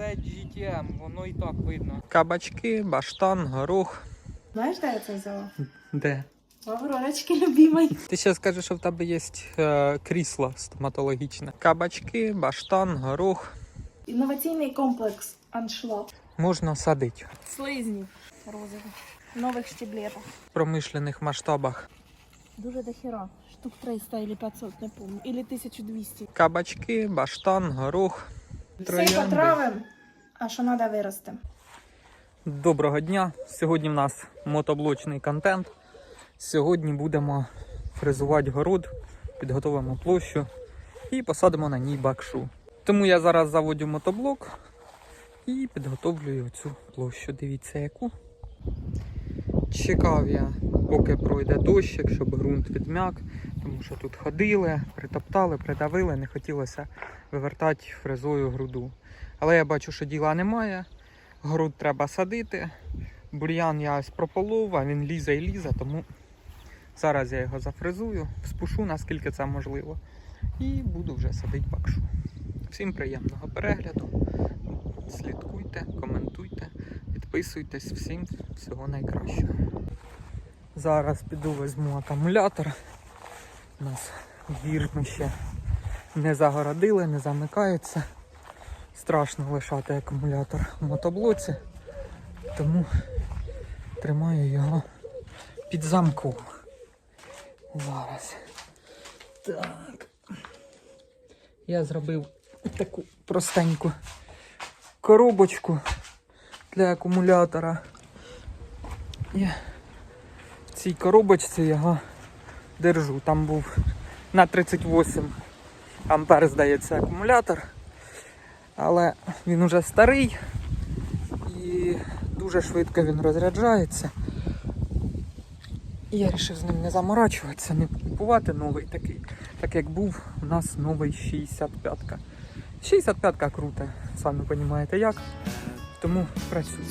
це GTM, воно і так видно. Кабачки, баштан, горох. Знаєш, де я це взяла? Де? В Авророчки любимой. Ти ще скажеш, що в тебе є е, крісло стоматологічне. Кабачки, баштан, горох. Інноваційний комплекс аншлаг. Можна садити Слизні розові. Нових штиблетах. в промишлених масштабах. Дуже дохера. Штук 300 или 500, не помню. Или 1200. Кабачки, баштан, горох. Все потравим, а що треба вирости. Доброго дня! Сьогодні в нас мотоблочний контент. Сьогодні будемо фрезувати город, підготовимо площу і посадимо на ній бакшу. Тому я зараз заводю мотоблок і підготовлюю цю площу. Дивіться яку. Чекав я, поки пройде дощик, щоб ґрунт відм'як, тому що тут ходили, притоптали, придавили, не хотілося вивертати фрезою груду. Але я бачу, що діла немає. Город треба садити. Бур'ян я ось прополов, а він лізе і лізе, тому зараз я його зафрезую, спушу наскільки це можливо. І буду вже садити бакшу. Всім приємного перегляду. Слідкуйте, коментуйте, підписуйтесь, всім всього найкращого. Зараз піду візьму акумулятор. У нас двір ще не загородили, не замикається. Страшно лишати акумулятор в мотоблоці, тому тримаю його під замком. Зараз. Так. Я зробив таку простеньку коробочку для акумулятора. І в цій коробочці його держу. Там був на 38 ампер, здається, акумулятор але він уже старий і дуже швидко він розряджається. І я вирішив з ним не заморачуватися, не купувати новий такий, так як був у нас новий 65-ка. 65-ка крута, самі розумієте як. Тому працюю.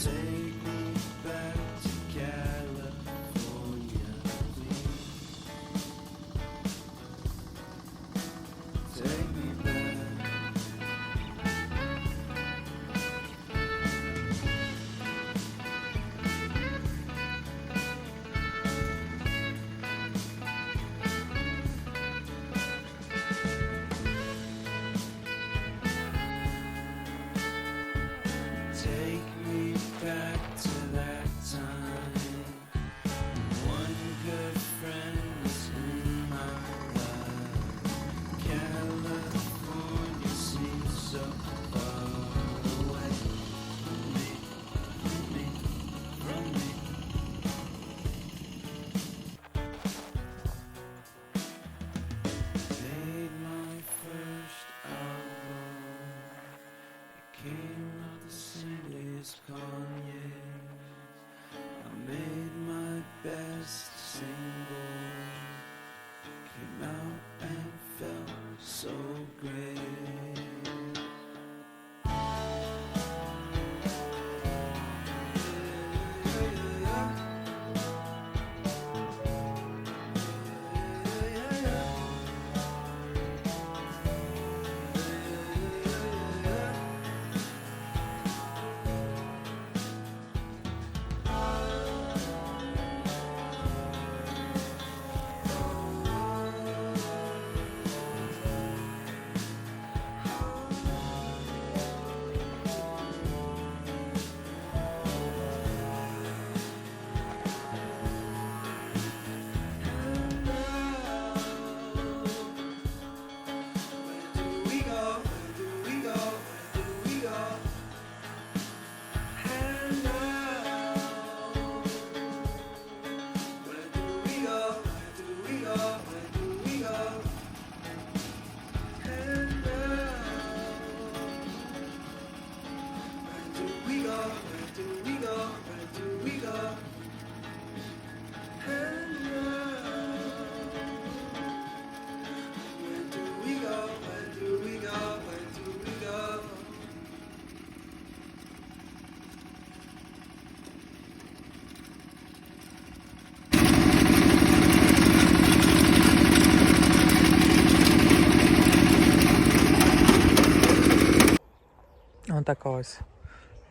Ось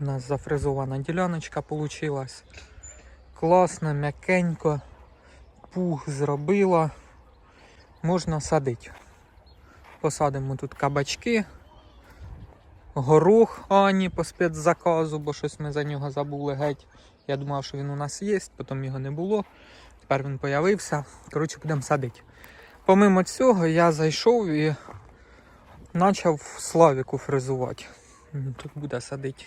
у нас зафрезована діляночка получилась. Класно, м'якенько. Пух зробила. Можна садити. Посадимо тут кабачки. Горох Ані по спецзаказу, бо щось ми за нього забули геть. Я думав, що він у нас є, потім його не було. Тепер він появився. Коротше, будемо садити. Помимо цього, я зайшов і почав славіку фрезувати. Тут буде садити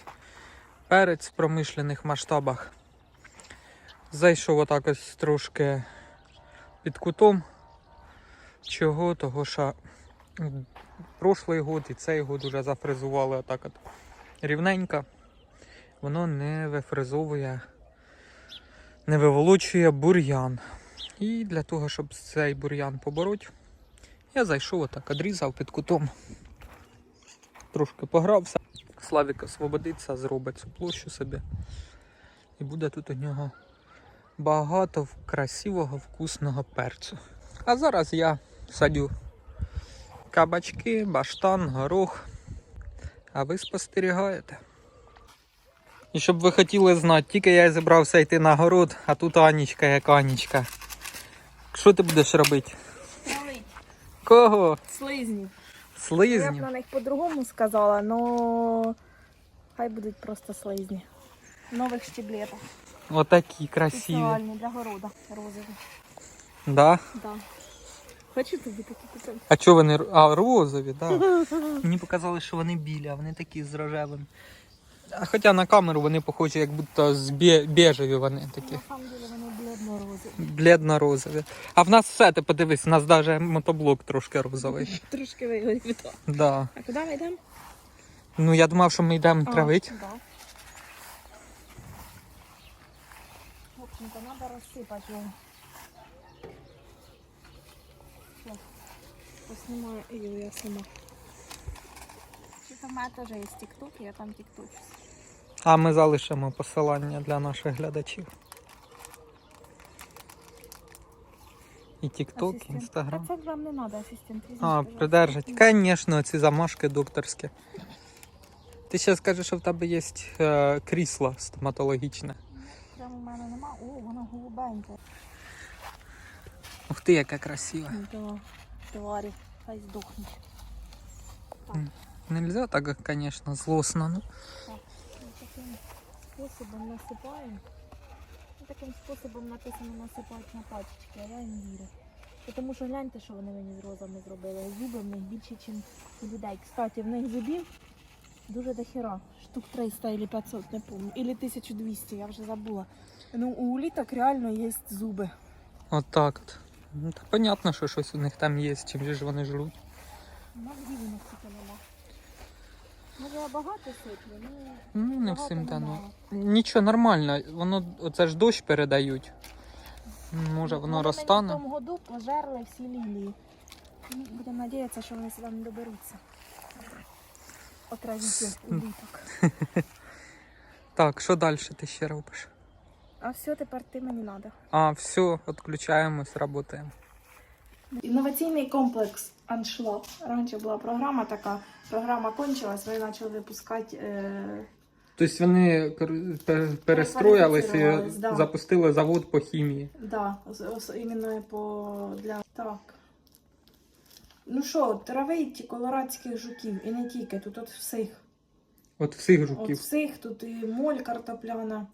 перець в промишлених масштабах. Зайшов отак ось трошки під кутом. Чого? Того що прошлий год і цей год вже зафрезували отак от рівненько. Воно не вифрезовує, не виволочує бур'ян. І для того, щоб цей бур'ян побороти, я зайшов отак, одрізав під кутом. Трошки погрався. Славік освободиться, зробить цю площу собі. І буде тут у нього багато красивого вкусного перцю. А зараз я садю кабачки, баштан, горох. А ви спостерігаєте. І щоб ви хотіли знати, тільки я зібрався йти на город, а тут Анічка як Анічка. Що ти будеш робити? Кого? Слизні. Я б на них по-другому сказала, но хай будуть просто слизні. Нових щеблетах. Отакі красиві. Спеціальні для города. Розові. Да? Да. Хочу тобі такі купити. А чого вони а, розові, да. Мені показали, що вони білі, а вони такі з рожевим. А хоча на камеру вони похожі, як будто з бежеві вони такі. Бледно-розові. Бледно-розові. А в нас все, ти подивись, у нас навіть мотоблок трошки розовий. Трошки вигорів. Да. А куди ми йдемо? Ну я думав, що ми йдемо травити. Да. В общем-то. Поснимаю ее я сама. Что-то у меня тоже есть тикток, я там тикточусь. А ми залишимо посилання для наших глядачів. І TikTok, і Ассистент. Instagram. А це вам не надо, ассистент. візьміть, А, пожалуйста. придержать. Звісно, ці замашки докторські. Ти ще скажеш, що в тебе є е, крісло стоматологічне. Прямо в мене нема. О, воно голубеньке. Ух ти, яка красива. Да, тварі, хай здохнуть. Нельзя так, звісно, злосно. Ну. Так, ми таким способом насипаємо. Таким способом написано насипати на пачечки, а я їм вірю. Тому що гляньте, що вони мені з розами зробили. Зуби в них більше, ніж у людей. Кстати, в них зубів дуже дохера. Штук 300 або 500, не пам'ятаю. Или 1200, я вже забула. Ну, у уліток реально є зуби. От так от. Ну, та понятно, що щось у них там є, чим же ж вони жруть. У нас дівінок тільки нема. Може я багато сиплю, ну Ну, не багато всім дано. немало. Нічого, нормально. Воно, оце ж дощ передають. Може воно розтане. в тому году пожерли всі лілії. Ну, Будемо надіятися, що вони сюди не доберуться. Отравіть уліток. Так, що далі ти ще робиш? А все, тепер ти мені треба. А, все, відключаємось, працюємо. Інноваційний комплекс Аншлаг. Раніше була програма така, програма кончилась, вони почали випускати. Е... Тобто вони кор- пе- перестроїлись і да. запустили завод по хімії. Да, ос- ос- іменно по для так. Ну що, травить колорадських жуків і не тільки, тут от всіх. От всіх жуків. От всіх тут і моль картопляна,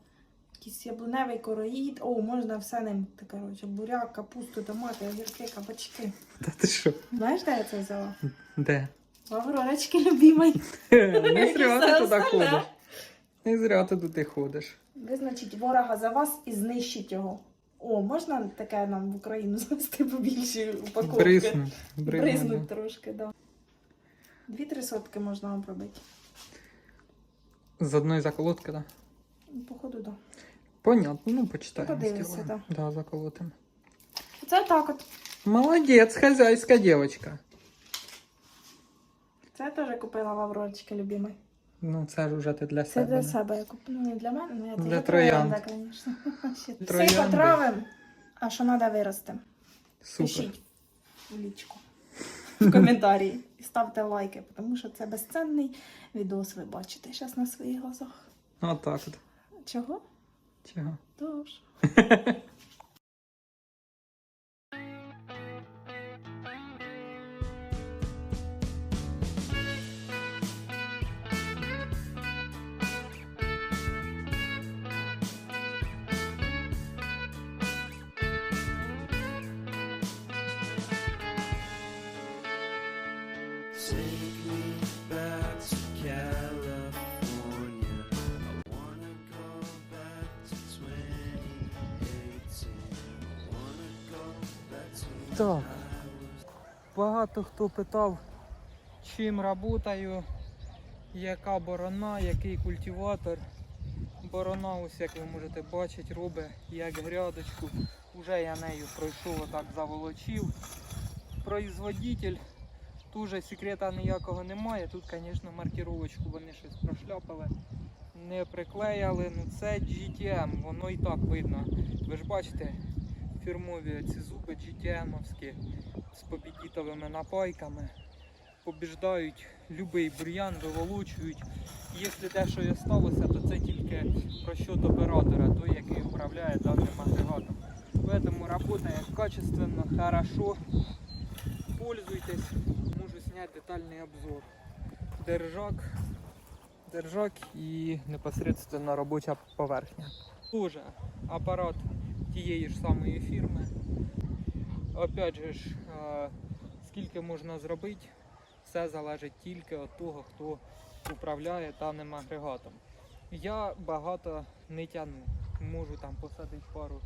якийсь яблуневий короїд. О, можна все ним. Коротше, буряк, капусту, томати, огірки, кабачки. Та ти що? Знаєш, де я це взяла? Де? В Авророчки любимой. Не зря ти туди ходиш. Не зря ти туди ходиш. Визначить ворога за вас і знищить його. О, можна таке нам в Україну завести побільші упаковки? Брисну. Бризнуть трошки, да. Дві-три сотки можна вам пробити. З одної заколотки, так? Да? Походу, да. Понятно, ну почитаємо. Подивимося, зробимо. Да, заколотимо. Це так от. Молодець, хазяйська дівчинка. Це я теж купила в Авророчки любимой. Ну, це ж уже ти для Це себе. для да? себе я купила. Ну, не для мене, ну я це Для троянд. троянда, звісно. Все потравим, а що треба вирости. Супер. Пишіть в лічку. В коментарі. і ставте лайки, тому що це безцінний відос, ви бачите зараз на своїх глазах. Отак от. Чого? Чого? Тож. Так. Багато хто питав, чим працюю, яка борона, який культиватор. Борона, ось як ви можете бачити, робить як грядочку. Уже я нею пройшов, отак заволочив. Производитель, дуже секрета ніякого немає. Тут, звісно, маркировочку вони щось прошляпали. Не приклеяли, ну це GTM, воно і так видно. Ви ж бачите, фірмові ці зуби GTM-овські з побідітовими напайками. Побіждають любий бур'ян, виволочують. Якщо те, що і сталося, то це тільки просчет оператора, той, який управляє даним агрегатом. Поэтому працює качественно, хорошо. Пользуйтесь, можу зняти детальний обзор. Держак, держак і непосредственно робоча поверхня. Тоже апарат тієї ж самої фірми. Опять же ж, е, скільки можна зробити, все залежить тільки від того, хто управляє даним агрегатом. Я багато не тягну. Можу там посадити пару.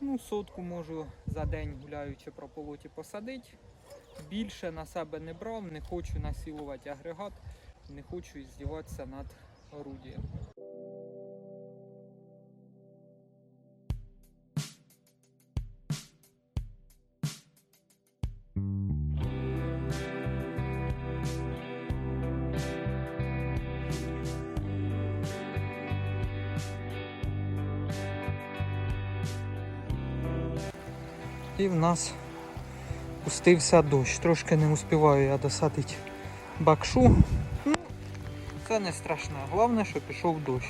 Ну, сотку можу за день гуляючи про полоті посадити. Більше на себе не брав, не хочу насилувати агрегат, не хочу здіватися над орудієм. І в нас пустився дощ. Трошки не успіваю я досадити бакшу. Ну, це не страшно. Головне, що пішов дощ.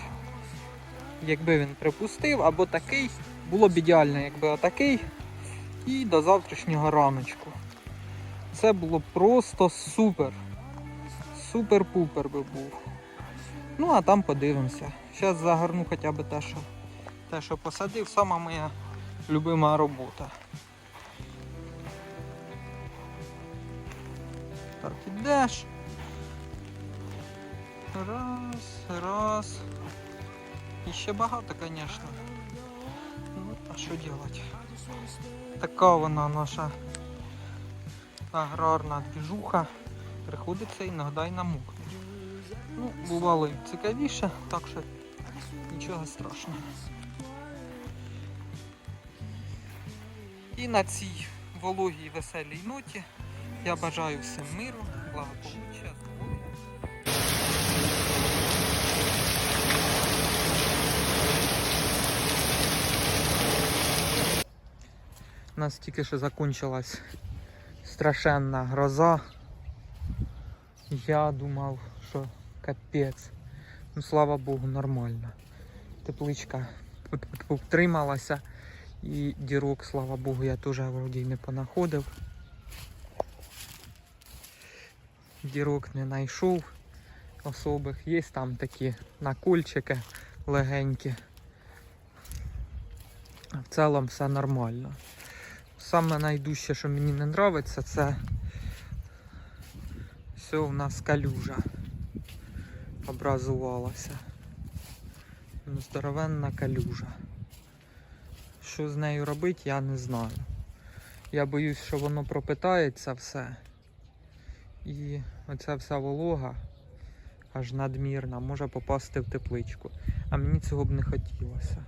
Якби він припустив або такий, було б ідеально, якби отакий. І до завтрашнього раночку. Це було просто супер. Супер-пупер би був. Ну, а там подивимося. Зараз загорну хоча б те, що, те, що посадив, сама моя любима робота. Так, ідеш. Раз, раз. І багато, звісно. Ну, а що робити? Така вона наша аграрна двіжуха. Приходиться іноді й намокнути. Ну, бувало і цікавіше, так що нічого страшного. І на цій вологій веселій ноті я бажаю всім миру, благополуччя. У нас тільки що закончилась страшенна гроза. Я думав, що капець. Ну слава Богу, нормально. Тепличка втрималася. І дірок, слава Богу, я теж вроді не понаходив. Дірок не знайшов особих. Є там такі накольчики легенькі. В цілому все нормально. Саме найдужче, що мені не подобається, це все у нас калюжа образувалася. Ну, Здоровенна калюжа. Що з нею робити, я не знаю. Я боюсь, що воно пропитається все. І оця вся волога аж надмірна може попасти в тепличку. А мені цього б не хотілося.